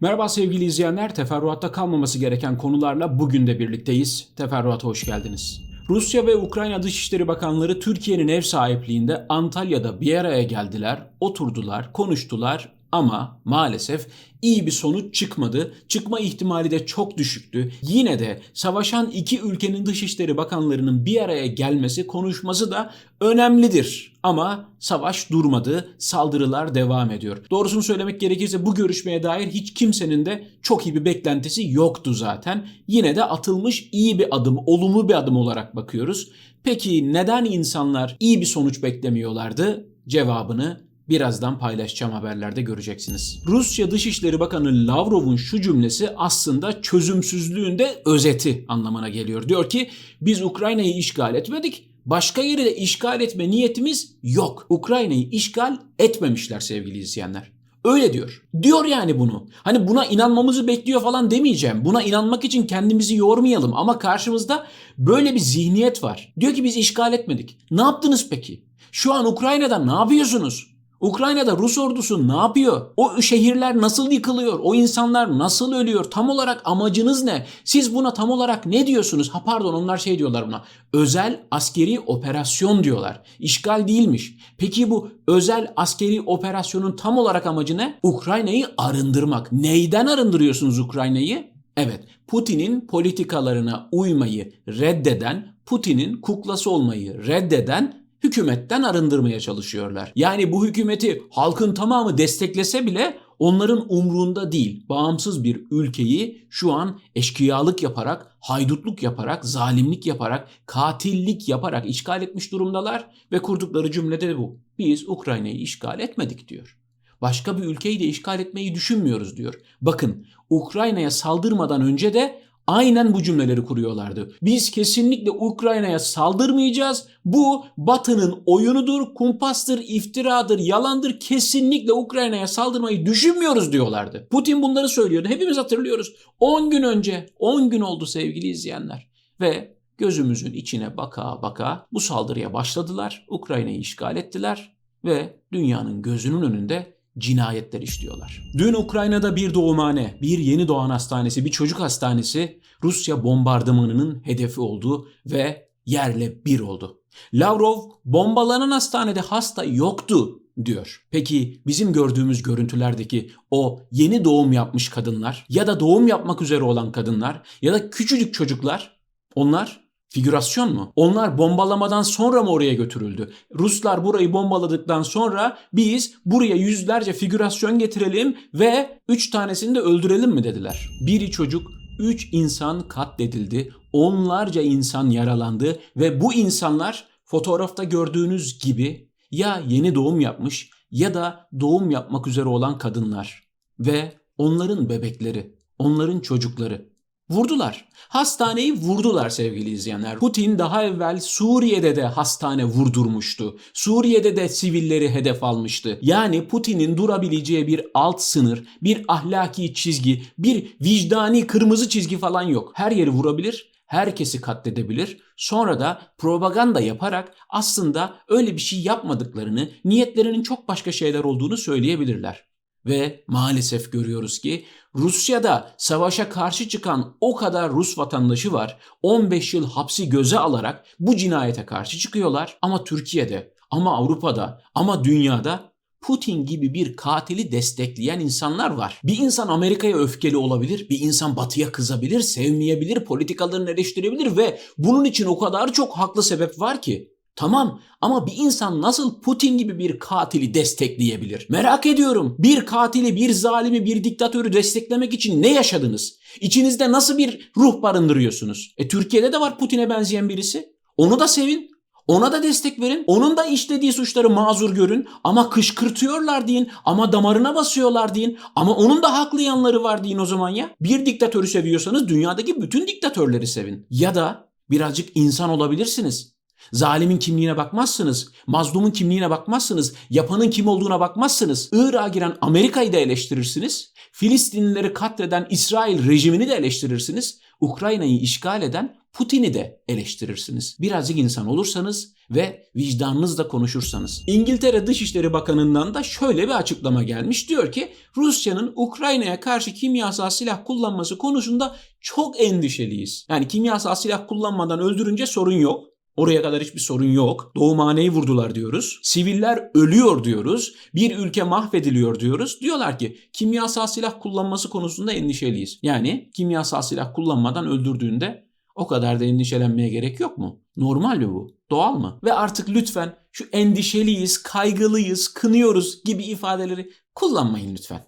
Merhaba sevgili izleyenler, teferruatta kalmaması gereken konularla bugün de birlikteyiz. Teferruata hoş geldiniz. Rusya ve Ukrayna Dışişleri Bakanları Türkiye'nin ev sahipliğinde Antalya'da bir araya geldiler, oturdular, konuştular ama maalesef iyi bir sonuç çıkmadı. Çıkma ihtimali de çok düşüktü. Yine de savaşan iki ülkenin dışişleri bakanlarının bir araya gelmesi, konuşması da önemlidir. Ama savaş durmadı, saldırılar devam ediyor. Doğrusunu söylemek gerekirse bu görüşmeye dair hiç kimsenin de çok iyi bir beklentisi yoktu zaten. Yine de atılmış iyi bir adım, olumlu bir adım olarak bakıyoruz. Peki neden insanlar iyi bir sonuç beklemiyorlardı? Cevabını birazdan paylaşacağım haberlerde göreceksiniz. Rusya Dışişleri Bakanı Lavrov'un şu cümlesi aslında çözümsüzlüğün de özeti anlamına geliyor. Diyor ki biz Ukrayna'yı işgal etmedik. Başka yeri de işgal etme niyetimiz yok. Ukrayna'yı işgal etmemişler sevgili izleyenler. Öyle diyor. Diyor yani bunu. Hani buna inanmamızı bekliyor falan demeyeceğim. Buna inanmak için kendimizi yormayalım ama karşımızda böyle bir zihniyet var. Diyor ki biz işgal etmedik. Ne yaptınız peki? Şu an Ukrayna'da ne yapıyorsunuz? Ukrayna'da Rus ordusu ne yapıyor? O şehirler nasıl yıkılıyor? O insanlar nasıl ölüyor? Tam olarak amacınız ne? Siz buna tam olarak ne diyorsunuz? Ha pardon onlar şey diyorlar buna. Özel askeri operasyon diyorlar. İşgal değilmiş. Peki bu özel askeri operasyonun tam olarak amacı ne? Ukrayna'yı arındırmak. Neyden arındırıyorsunuz Ukrayna'yı? Evet, Putin'in politikalarına uymayı reddeden, Putin'in kuklası olmayı reddeden hükümetten arındırmaya çalışıyorlar. Yani bu hükümeti halkın tamamı desteklese bile onların umrunda değil. Bağımsız bir ülkeyi şu an eşkıyalık yaparak, haydutluk yaparak, zalimlik yaparak, katillik yaparak işgal etmiş durumdalar ve kurdukları cümlede de bu. Biz Ukrayna'yı işgal etmedik diyor. Başka bir ülkeyi de işgal etmeyi düşünmüyoruz diyor. Bakın Ukrayna'ya saldırmadan önce de aynen bu cümleleri kuruyorlardı. Biz kesinlikle Ukrayna'ya saldırmayacağız. Bu Batı'nın oyunudur, kumpastır, iftiradır, yalandır. Kesinlikle Ukrayna'ya saldırmayı düşünmüyoruz diyorlardı. Putin bunları söylüyordu. Hepimiz hatırlıyoruz. 10 gün önce, 10 gün oldu sevgili izleyenler. Ve gözümüzün içine baka baka bu saldırıya başladılar. Ukrayna'yı işgal ettiler ve dünyanın gözünün önünde cinayetler işliyorlar. Dün Ukrayna'da bir doğumhane, bir yeni doğan hastanesi, bir çocuk hastanesi Rusya bombardımanının hedefi oldu ve yerle bir oldu. Lavrov bombalanan hastanede hasta yoktu diyor. Peki bizim gördüğümüz görüntülerdeki o yeni doğum yapmış kadınlar ya da doğum yapmak üzere olan kadınlar ya da küçücük çocuklar onlar Figürasyon mu? Onlar bombalamadan sonra mı oraya götürüldü? Ruslar burayı bombaladıktan sonra biz buraya yüzlerce figürasyon getirelim ve 3 tanesini de öldürelim mi dediler. Biri çocuk, 3 insan katledildi, onlarca insan yaralandı ve bu insanlar fotoğrafta gördüğünüz gibi ya yeni doğum yapmış ya da doğum yapmak üzere olan kadınlar ve onların bebekleri, onların çocukları. Vurdular. Hastaneyi vurdular sevgili izleyenler. Putin daha evvel Suriye'de de hastane vurdurmuştu. Suriye'de de sivilleri hedef almıştı. Yani Putin'in durabileceği bir alt sınır, bir ahlaki çizgi, bir vicdani kırmızı çizgi falan yok. Her yeri vurabilir, herkesi katledebilir. Sonra da propaganda yaparak aslında öyle bir şey yapmadıklarını, niyetlerinin çok başka şeyler olduğunu söyleyebilirler. Ve maalesef görüyoruz ki Rusya'da savaşa karşı çıkan o kadar Rus vatandaşı var. 15 yıl hapsi göze alarak bu cinayete karşı çıkıyorlar. Ama Türkiye'de, ama Avrupa'da, ama dünyada Putin gibi bir katili destekleyen insanlar var. Bir insan Amerika'ya öfkeli olabilir, bir insan Batı'ya kızabilir, sevmeyebilir, politikalarını eleştirebilir ve bunun için o kadar çok haklı sebep var ki Tamam ama bir insan nasıl Putin gibi bir katili destekleyebilir? Merak ediyorum. Bir katili, bir zalimi, bir diktatörü desteklemek için ne yaşadınız? İçinizde nasıl bir ruh barındırıyorsunuz? E Türkiye'de de var Putin'e benzeyen birisi. Onu da sevin. Ona da destek verin. Onun da işlediği suçları mazur görün. Ama kışkırtıyorlar deyin. Ama damarına basıyorlar deyin. Ama onun da haklı yanları var deyin o zaman ya. Bir diktatörü seviyorsanız dünyadaki bütün diktatörleri sevin. Ya da birazcık insan olabilirsiniz. Zalimin kimliğine bakmazsınız. Mazlumun kimliğine bakmazsınız. Yapanın kim olduğuna bakmazsınız. Irak'a giren Amerika'yı da eleştirirsiniz. Filistinlileri katleden İsrail rejimini de eleştirirsiniz. Ukrayna'yı işgal eden Putin'i de eleştirirsiniz. Birazcık insan olursanız ve vicdanınızla konuşursanız. İngiltere Dışişleri Bakanı'ndan da şöyle bir açıklama gelmiş. Diyor ki Rusya'nın Ukrayna'ya karşı kimyasal silah kullanması konusunda çok endişeliyiz. Yani kimyasal silah kullanmadan öldürünce sorun yok. Oraya kadar hiçbir sorun yok. Doğumhaneyi vurdular diyoruz. Siviller ölüyor diyoruz. Bir ülke mahvediliyor diyoruz. Diyorlar ki kimyasal silah kullanması konusunda endişeliyiz. Yani kimyasal silah kullanmadan öldürdüğünde o kadar da endişelenmeye gerek yok mu? Normal mi bu? Doğal mı? Ve artık lütfen şu endişeliyiz, kaygılıyız, kınıyoruz gibi ifadeleri kullanmayın lütfen.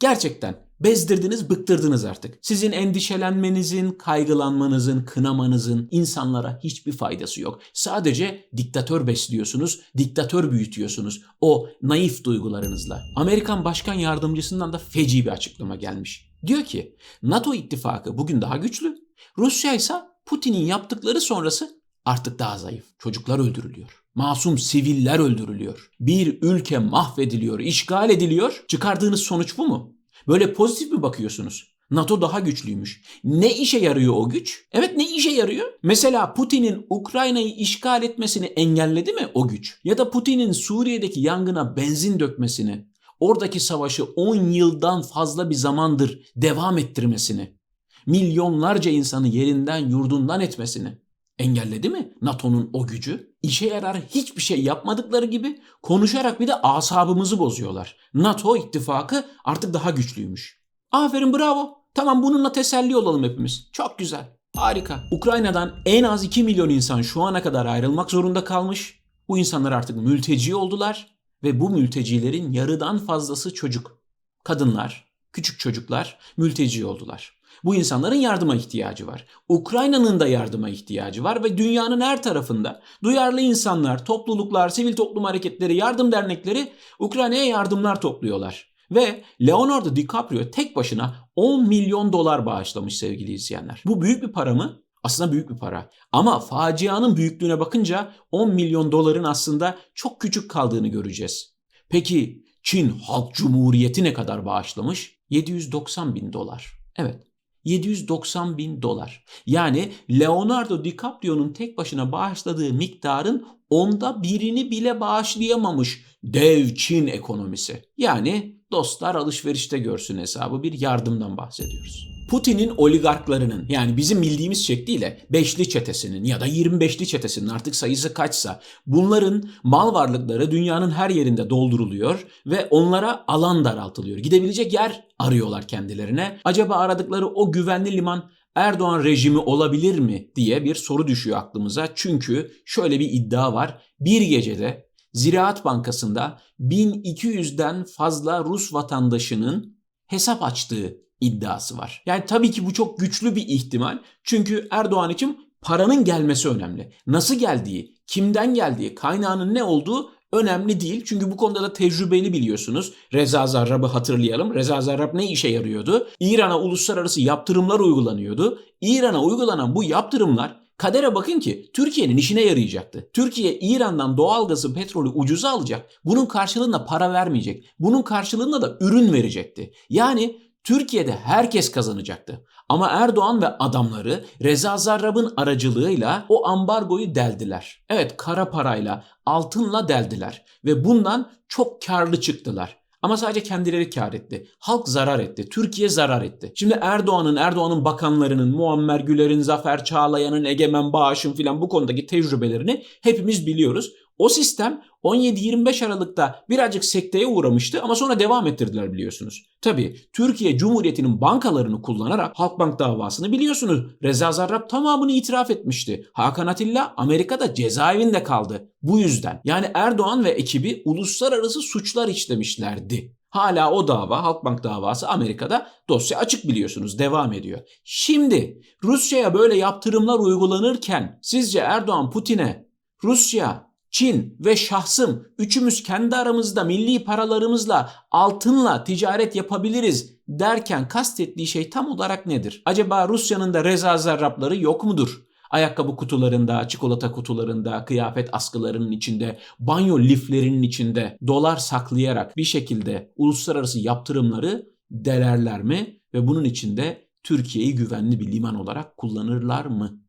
Gerçekten bezdirdiniz, bıktırdınız artık. Sizin endişelenmenizin, kaygılanmanızın, kınamanızın insanlara hiçbir faydası yok. Sadece diktatör besliyorsunuz, diktatör büyütüyorsunuz o naif duygularınızla. Amerikan Başkan Yardımcısından da feci bir açıklama gelmiş. Diyor ki NATO ittifakı bugün daha güçlü, Rusya ise Putin'in yaptıkları sonrası artık daha zayıf. Çocuklar öldürülüyor. Masum siviller öldürülüyor. Bir ülke mahvediliyor, işgal ediliyor. Çıkardığınız sonuç bu mu? Böyle pozitif mi bakıyorsunuz? NATO daha güçlüymüş. Ne işe yarıyor o güç? Evet ne işe yarıyor? Mesela Putin'in Ukrayna'yı işgal etmesini engelledi mi o güç? Ya da Putin'in Suriye'deki yangına benzin dökmesini, oradaki savaşı 10 yıldan fazla bir zamandır devam ettirmesini, milyonlarca insanı yerinden yurdundan etmesini engelledi mi NATO'nun o gücü? İşe yarar hiçbir şey yapmadıkları gibi konuşarak bir de asabımızı bozuyorlar. NATO ittifakı artık daha güçlüymüş. Aferin bravo. Tamam bununla teselli olalım hepimiz. Çok güzel. Harika. Ukrayna'dan en az 2 milyon insan şu ana kadar ayrılmak zorunda kalmış. Bu insanlar artık mülteci oldular ve bu mültecilerin yarıdan fazlası çocuk. Kadınlar, küçük çocuklar mülteci oldular. Bu insanların yardıma ihtiyacı var. Ukrayna'nın da yardıma ihtiyacı var ve dünyanın her tarafında duyarlı insanlar, topluluklar, sivil toplum hareketleri, yardım dernekleri Ukrayna'ya yardımlar topluyorlar. Ve Leonardo DiCaprio tek başına 10 milyon dolar bağışlamış sevgili izleyenler. Bu büyük bir para mı? Aslında büyük bir para. Ama facianın büyüklüğüne bakınca 10 milyon doların aslında çok küçük kaldığını göreceğiz. Peki Çin Halk Cumhuriyeti ne kadar bağışlamış? 790 bin dolar. Evet 790 bin dolar. Yani Leonardo DiCaprio'nun tek başına bağışladığı miktarın onda birini bile bağışlayamamış dev Çin ekonomisi. Yani dostlar alışverişte görsün hesabı bir yardımdan bahsediyoruz. Putin'in oligarklarının yani bizim bildiğimiz şekliyle beşli çetesinin ya da 25'li çetesinin artık sayısı kaçsa bunların mal varlıkları dünyanın her yerinde dolduruluyor ve onlara alan daraltılıyor. Gidebilecek yer arıyorlar kendilerine. Acaba aradıkları o güvenli liman Erdoğan rejimi olabilir mi diye bir soru düşüyor aklımıza. Çünkü şöyle bir iddia var. Bir gecede Ziraat Bankası'nda 1200'den fazla Rus vatandaşının hesap açtığı iddiası var. Yani tabii ki bu çok güçlü bir ihtimal. Çünkü Erdoğan için paranın gelmesi önemli. Nasıl geldiği, kimden geldiği, kaynağının ne olduğu önemli değil. Çünkü bu konuda da tecrübeli biliyorsunuz. Reza Zarrab'ı hatırlayalım. Reza Zarrab ne işe yarıyordu? İran'a uluslararası yaptırımlar uygulanıyordu. İran'a uygulanan bu yaptırımlar Kadere bakın ki Türkiye'nin işine yarayacaktı. Türkiye İran'dan doğalgazı, petrolü ucuza alacak. Bunun karşılığında para vermeyecek. Bunun karşılığında da ürün verecekti. Yani Türkiye'de herkes kazanacaktı. Ama Erdoğan ve adamları Reza Zarrab'ın aracılığıyla o ambargoyu deldiler. Evet kara parayla, altınla deldiler ve bundan çok karlı çıktılar. Ama sadece kendileri kar etti. Halk zarar etti. Türkiye zarar etti. Şimdi Erdoğan'ın, Erdoğan'ın bakanlarının, Muammer Güler'in, Zafer Çağlayan'ın, Egemen Bağış'ın filan bu konudaki tecrübelerini hepimiz biliyoruz. O sistem 17-25 Aralık'ta birazcık sekteye uğramıştı ama sonra devam ettirdiler biliyorsunuz. Tabi Türkiye Cumhuriyeti'nin bankalarını kullanarak Halkbank davasını biliyorsunuz. Reza Zarrab tamamını itiraf etmişti. Hakan Atilla Amerika'da cezaevinde kaldı. Bu yüzden yani Erdoğan ve ekibi uluslararası suçlar işlemişlerdi. Hala o dava Halkbank davası Amerika'da dosya açık biliyorsunuz devam ediyor. Şimdi Rusya'ya böyle yaptırımlar uygulanırken sizce Erdoğan Putin'e Rusya Çin ve şahsım üçümüz kendi aramızda milli paralarımızla altınla ticaret yapabiliriz derken kastettiği şey tam olarak nedir? Acaba Rusya'nın da reza zarrapları yok mudur? Ayakkabı kutularında, çikolata kutularında, kıyafet askılarının içinde, banyo liflerinin içinde dolar saklayarak bir şekilde uluslararası yaptırımları delerler mi? Ve bunun içinde Türkiye'yi güvenli bir liman olarak kullanırlar mı?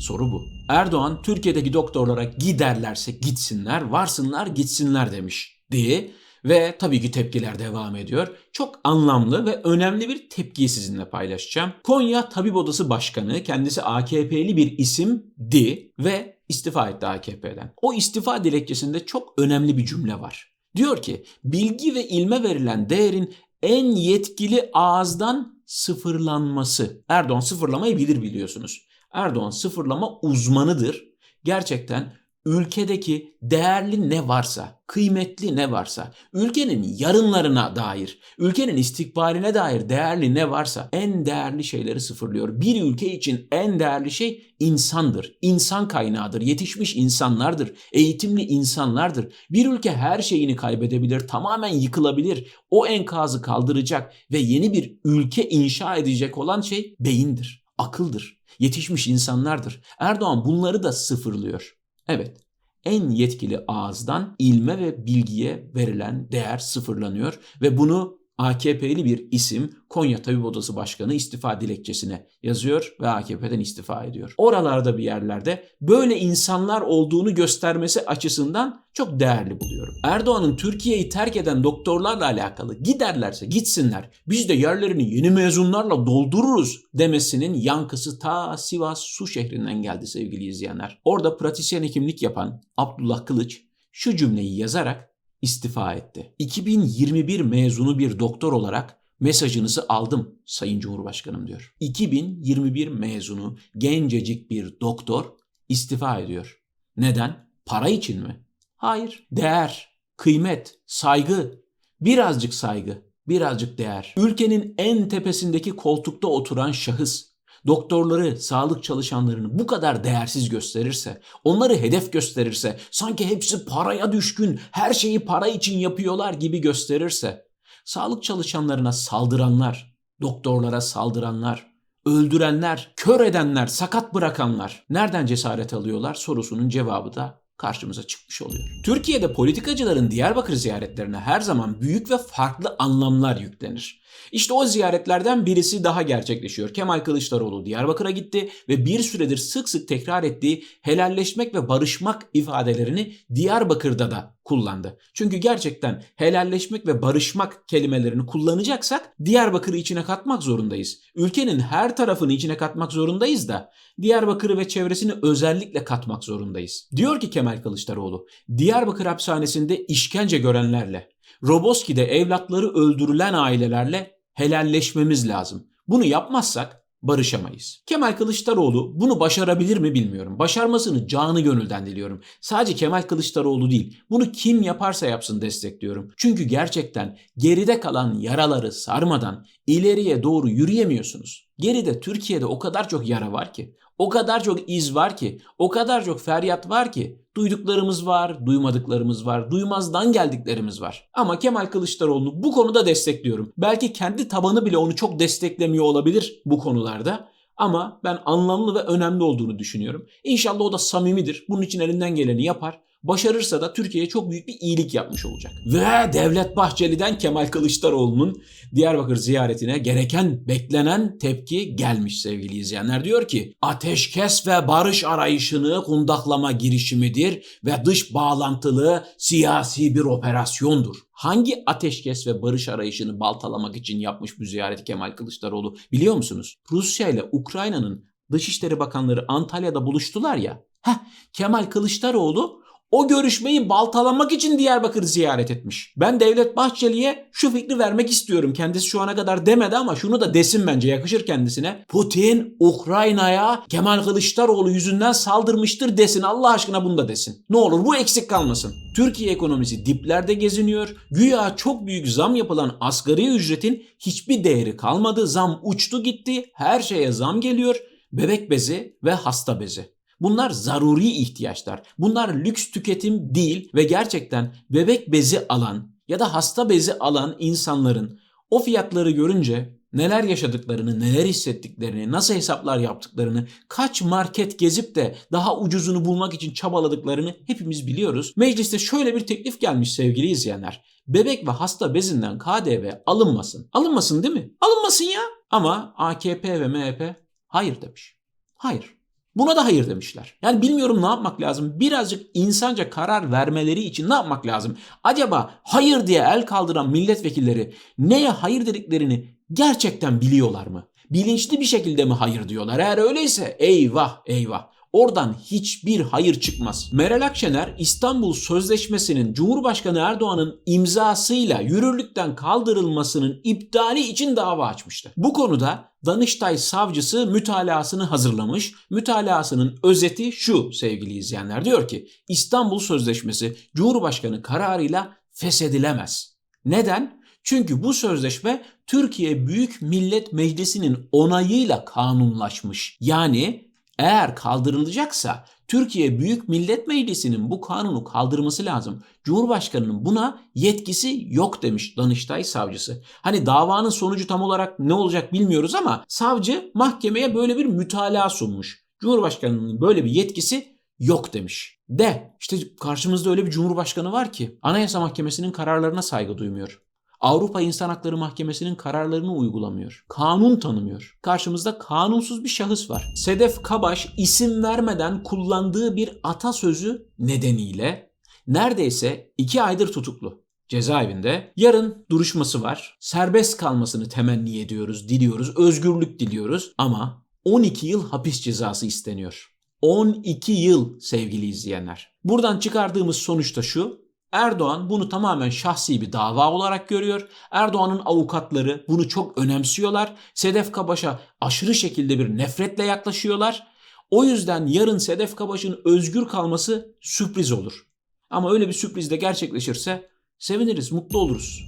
Soru bu. Erdoğan Türkiye'deki doktorlara giderlerse gitsinler, varsınlar gitsinler demiş diye ve tabii ki tepkiler devam ediyor. Çok anlamlı ve önemli bir tepkiyi sizinle paylaşacağım. Konya Tabip Odası Başkanı kendisi AKP'li bir isimdi ve istifa etti AKP'den. O istifa dilekçesinde çok önemli bir cümle var. Diyor ki bilgi ve ilme verilen değerin en yetkili ağızdan sıfırlanması. Erdoğan sıfırlamayı bilir biliyorsunuz. Erdoğan sıfırlama uzmanıdır. Gerçekten ülkedeki değerli ne varsa, kıymetli ne varsa, ülkenin yarınlarına dair, ülkenin istikbaline dair değerli ne varsa en değerli şeyleri sıfırlıyor. Bir ülke için en değerli şey insandır, insan kaynağıdır, yetişmiş insanlardır, eğitimli insanlardır. Bir ülke her şeyini kaybedebilir, tamamen yıkılabilir. O enkazı kaldıracak ve yeni bir ülke inşa edecek olan şey beyindir, akıldır, yetişmiş insanlardır. Erdoğan bunları da sıfırlıyor. Evet, en yetkili ağızdan ilme ve bilgiye verilen değer sıfırlanıyor ve bunu AKP'li bir isim Konya Tabip Odası Başkanı istifa dilekçesine yazıyor ve AKP'den istifa ediyor. Oralarda bir yerlerde böyle insanlar olduğunu göstermesi açısından çok değerli buluyorum. Erdoğan'ın Türkiye'yi terk eden doktorlarla alakalı giderlerse gitsinler biz de yerlerini yeni mezunlarla doldururuz demesinin yankısı ta Sivas Su şehrinden geldi sevgili izleyenler. Orada pratisyen hekimlik yapan Abdullah Kılıç şu cümleyi yazarak istifa etti. 2021 mezunu bir doktor olarak mesajınızı aldım Sayın Cumhurbaşkanım diyor. 2021 mezunu gencecik bir doktor istifa ediyor. Neden? Para için mi? Hayır. Değer, kıymet, saygı, birazcık saygı, birazcık değer. Ülkenin en tepesindeki koltukta oturan şahıs doktorları, sağlık çalışanlarını bu kadar değersiz gösterirse, onları hedef gösterirse, sanki hepsi paraya düşkün, her şeyi para için yapıyorlar gibi gösterirse, sağlık çalışanlarına saldıranlar, doktorlara saldıranlar, öldürenler, kör edenler, sakat bırakanlar nereden cesaret alıyorlar sorusunun cevabı da karşımıza çıkmış oluyor. Türkiye'de politikacıların Diyarbakır ziyaretlerine her zaman büyük ve farklı anlamlar yüklenir. İşte o ziyaretlerden birisi daha gerçekleşiyor. Kemal Kılıçdaroğlu Diyarbakır'a gitti ve bir süredir sık sık tekrar ettiği helalleşmek ve barışmak ifadelerini Diyarbakır'da da kullandı. Çünkü gerçekten helalleşmek ve barışmak kelimelerini kullanacaksak Diyarbakır'ı içine katmak zorundayız. Ülkenin her tarafını içine katmak zorundayız da Diyarbakır'ı ve çevresini özellikle katmak zorundayız. Diyor ki Kemal Kılıçdaroğlu, Diyarbakır hapishanesinde işkence görenlerle, Roboski'de evlatları öldürülen ailelerle helalleşmemiz lazım. Bunu yapmazsak barışamayız. Kemal Kılıçdaroğlu bunu başarabilir mi bilmiyorum. Başarmasını canı gönülden diliyorum. Sadece Kemal Kılıçdaroğlu değil. Bunu kim yaparsa yapsın destekliyorum. Çünkü gerçekten geride kalan yaraları sarmadan ileriye doğru yürüyemiyorsunuz. Geride Türkiye'de o kadar çok yara var ki, o kadar çok iz var ki, o kadar çok feryat var ki duyduklarımız var, duymadıklarımız var, duymazdan geldiklerimiz var. Ama Kemal Kılıçdaroğlu'nu bu konuda destekliyorum. Belki kendi tabanı bile onu çok desteklemiyor olabilir bu konularda. Ama ben anlamlı ve önemli olduğunu düşünüyorum. İnşallah o da samimidir. Bunun için elinden geleni yapar. Başarırsa da Türkiye'ye çok büyük bir iyilik yapmış olacak. Ve Devlet Bahçeli'den Kemal Kılıçdaroğlu'nun Diyarbakır ziyaretine gereken beklenen tepki gelmiş sevgili izleyenler. Diyor ki ateşkes ve barış arayışını kundaklama girişimidir ve dış bağlantılı siyasi bir operasyondur. Hangi ateşkes ve barış arayışını baltalamak için yapmış bu ziyareti Kemal Kılıçdaroğlu biliyor musunuz? Rusya ile Ukrayna'nın Dışişleri Bakanları Antalya'da buluştular ya. Heh, Kemal Kılıçdaroğlu o görüşmeyi baltalamak için Diyarbakır ziyaret etmiş. Ben Devlet Bahçeli'ye şu fikri vermek istiyorum. Kendisi şu ana kadar demedi ama şunu da desin bence yakışır kendisine. Putin Ukrayna'ya Kemal Kılıçdaroğlu yüzünden saldırmıştır desin. Allah aşkına bunu da desin. Ne olur bu eksik kalmasın. Türkiye ekonomisi diplerde geziniyor. Güya çok büyük zam yapılan asgari ücretin hiçbir değeri kalmadı. Zam uçtu gitti. Her şeye zam geliyor. Bebek bezi ve hasta bezi. Bunlar zaruri ihtiyaçlar. Bunlar lüks tüketim değil ve gerçekten bebek bezi alan ya da hasta bezi alan insanların o fiyatları görünce neler yaşadıklarını, neler hissettiklerini, nasıl hesaplar yaptıklarını, kaç market gezip de daha ucuzunu bulmak için çabaladıklarını hepimiz biliyoruz. Mecliste şöyle bir teklif gelmiş sevgili izleyenler. Bebek ve hasta bezinden KDV alınmasın. Alınmasın değil mi? Alınmasın ya. Ama AKP ve MHP hayır demiş. Hayır. Buna da hayır demişler. Yani bilmiyorum ne yapmak lazım. Birazcık insanca karar vermeleri için ne yapmak lazım? Acaba hayır diye el kaldıran milletvekilleri neye hayır dediklerini gerçekten biliyorlar mı? Bilinçli bir şekilde mi hayır diyorlar? Eğer öyleyse eyvah eyvah. Oradan hiçbir hayır çıkmaz. Meral Akşener İstanbul Sözleşmesi'nin Cumhurbaşkanı Erdoğan'ın imzasıyla yürürlükten kaldırılmasının iptali için dava açmıştı. Bu konuda Danıştay savcısı mütalasını hazırlamış. Mütalasının özeti şu sevgili izleyenler. Diyor ki İstanbul Sözleşmesi Cumhurbaşkanı kararıyla feshedilemez. Neden? Çünkü bu sözleşme Türkiye Büyük Millet Meclisi'nin onayıyla kanunlaşmış. Yani eğer kaldırılacaksa Türkiye Büyük Millet Meclisi'nin bu kanunu kaldırması lazım. Cumhurbaşkanının buna yetkisi yok demiş Danıştay savcısı. Hani davanın sonucu tam olarak ne olacak bilmiyoruz ama savcı mahkemeye böyle bir mütalaa sunmuş. Cumhurbaşkanının böyle bir yetkisi yok demiş. De işte karşımızda öyle bir cumhurbaşkanı var ki Anayasa Mahkemesi'nin kararlarına saygı duymuyor. Avrupa İnsan Hakları Mahkemesi'nin kararlarını uygulamıyor. Kanun tanımıyor. Karşımızda kanunsuz bir şahıs var. Sedef Kabaş isim vermeden kullandığı bir atasözü nedeniyle neredeyse iki aydır tutuklu cezaevinde. Yarın duruşması var. Serbest kalmasını temenni ediyoruz, diliyoruz, özgürlük diliyoruz ama 12 yıl hapis cezası isteniyor. 12 yıl sevgili izleyenler. Buradan çıkardığımız sonuç da şu. Erdoğan bunu tamamen şahsi bir dava olarak görüyor. Erdoğan'ın avukatları bunu çok önemsiyorlar. Sedef Kabaş'a aşırı şekilde bir nefretle yaklaşıyorlar. O yüzden yarın Sedef Kabaş'ın özgür kalması sürpriz olur. Ama öyle bir sürpriz de gerçekleşirse seviniriz, mutlu oluruz.